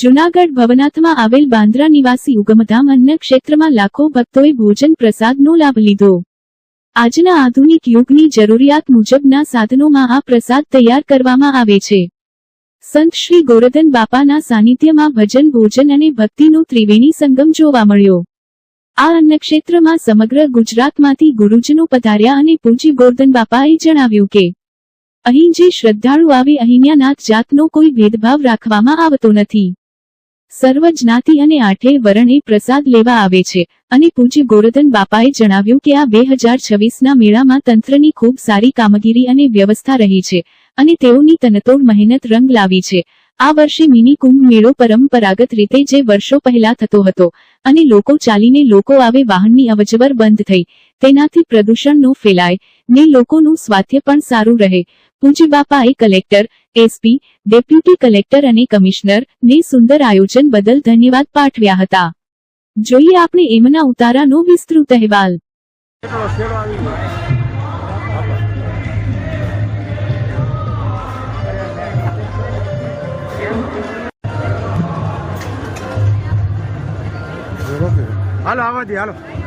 જુનાગઢ ભવનાથમાં આવેલ બાંદ્રા નિવાસી ઉગમધામ અન્ન લાખો ભક્તોએ ભોજન પ્રસાદનો લાભ લીધો. આજના આધુનિક યુગની જરૂરિયાત મુજબના સાધનોમાં આ પ્રસાદ તૈયાર કરવામાં આવે છે. સંત શ્રી ગોરધન બાપાના સાનિધ્યમાં ભજન, ભોજન અને ભક્તિનો ત્રિવેણી સંગમ જોવા મળ્યો. આ અન્નક્ષેત્રમાં સમગ્ર ગુજરાતમાંથી ગુરુજનો પધાર્યા અને પૂજ્ય ગોરધન બાપાએ જણાવ્યું કે, અહીં જે શ્રદ્ધાળુ આવે અહીંયા નાત જાતનો કોઈ ભેદભાવ રાખવામાં આવતો નથી. સર્વ જ્ઞાતિ અને આઠે વરણે પ્રસાદ લેવા આવે છે. અને પૂજ્ય ગોરધન બાપાએ જણાવ્યું કે આ બે હજાર મેળામાં તંત્રની ખૂબ સારી કામગીરી અને વ્યવસ્થા રહી છે અને તેઓની તનતોડ મહેનત રંગ લાવી છે. આ વર્ષે મિની કુંભ મેળો પરંપરાગત રીતે જે વર્ષો પહેલા થતો હતો અને લોકો ચાલીને લોકો આવે વાહનની અવજવર બંધ થઈ. તેનાથી પ્રદૂષણ ન ફેલાય, ને લોકોનું સ્વાસ્થ્ય પણ સારું રહે. પૂજ્ય બાપાએ કલેક્ટર એસપી ડેપ્યુટી કલેક્ટર અને કમિશનર ને સુંદર આયોજન બદલ ધન્યવાદ પાઠવ્યા હતા. જોઈએ આપણે એમના ઉતારાનો વિસ્તૃત અહેવાલ. આવી હાલો આવવા દે, હાલો.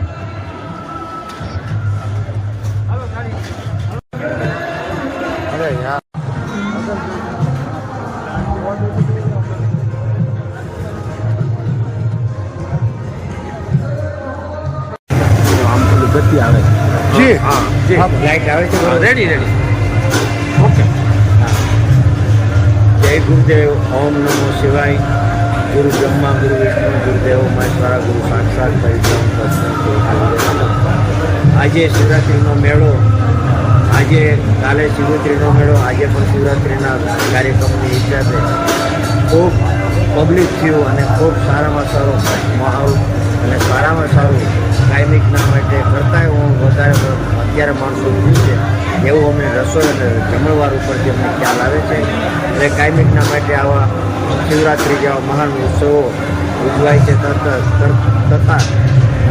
ગતિ આવે જી. હા જી. લાઈટ આવે છે? Ready ready. ઓકે. જય ગુરુદેવ ઓમ નમો શિવાય. ગુરુ બ્રહ્મા ગુરુ વિષ્ણુ ગુરુદેવ મહેશ્વરા ગુરુ સાક્ષાત પરિશ્રમ આજે શિવરાત્રિનો મેળો. આજે કાલે શિવરાત્રિનો મેળો. આજે પણ શિવરાત્રિના કાર્યક્રમની હિસાબે ખૂબ પબ્લિક થયું અને ખૂબ સારામાં સારો માહોલ અને સારામાં સારું કાયમિકના માટે કરતાં હું વધારે અત્યારે માણસો જોયું છે, એવું અમને રસોઈ અને જમણવાર ઉપરથી અમને ખ્યાલ આવે છે. એટલે કાયમિકના માટે આવા શિવરાત્રિ જેવા મહાન ઉત્સવો ઉજવાય છે તથા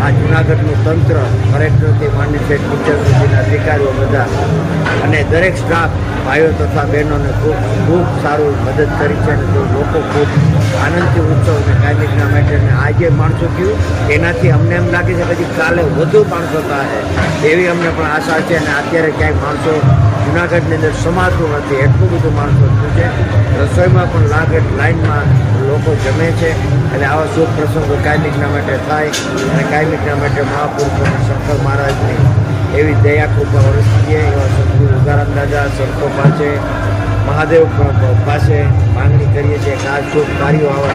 આ જુનાગઢનું તંત્ર ખરેખર તે માન્ય ટીચર સુધીના અધિકારીઓ બધા. અને દરેક સ્ટાફ ભાઈઓ તથા બહેનોને ખૂબ ખૂબ સારું મદદ કરી છે અને લોકો ખૂબ આનંદથી ઉત્સવ અને કાયમિકના માટે અને આજે માણસો થયું એનાથી અમને એમ લાગે છે કે કાલે વધુ માણસો થાય એવી અમને પણ આશા છે અને અત્યારે ક્યાંય માણસો જુનાગઢની અંદર સમાતું નથી. એટલું બધું માણસો થયું છે. રસોઈમાં પણ લાગત લાઈનમાં લોકો જમે છે અને આવા શુભ પ્રસંગો કાયમિકના માટે થાય અને કાયમિકના માટે મહાપુરુષો અને શંકર મહારાજની એવી દયા, કૃપા વરસીએ એવા સદગુરુ ઉદારામ દાદા, સંતો પાસે મહાદેવ પાસે માંગણી કરીએ છીએ કે આ શુભ કાર્યો આવા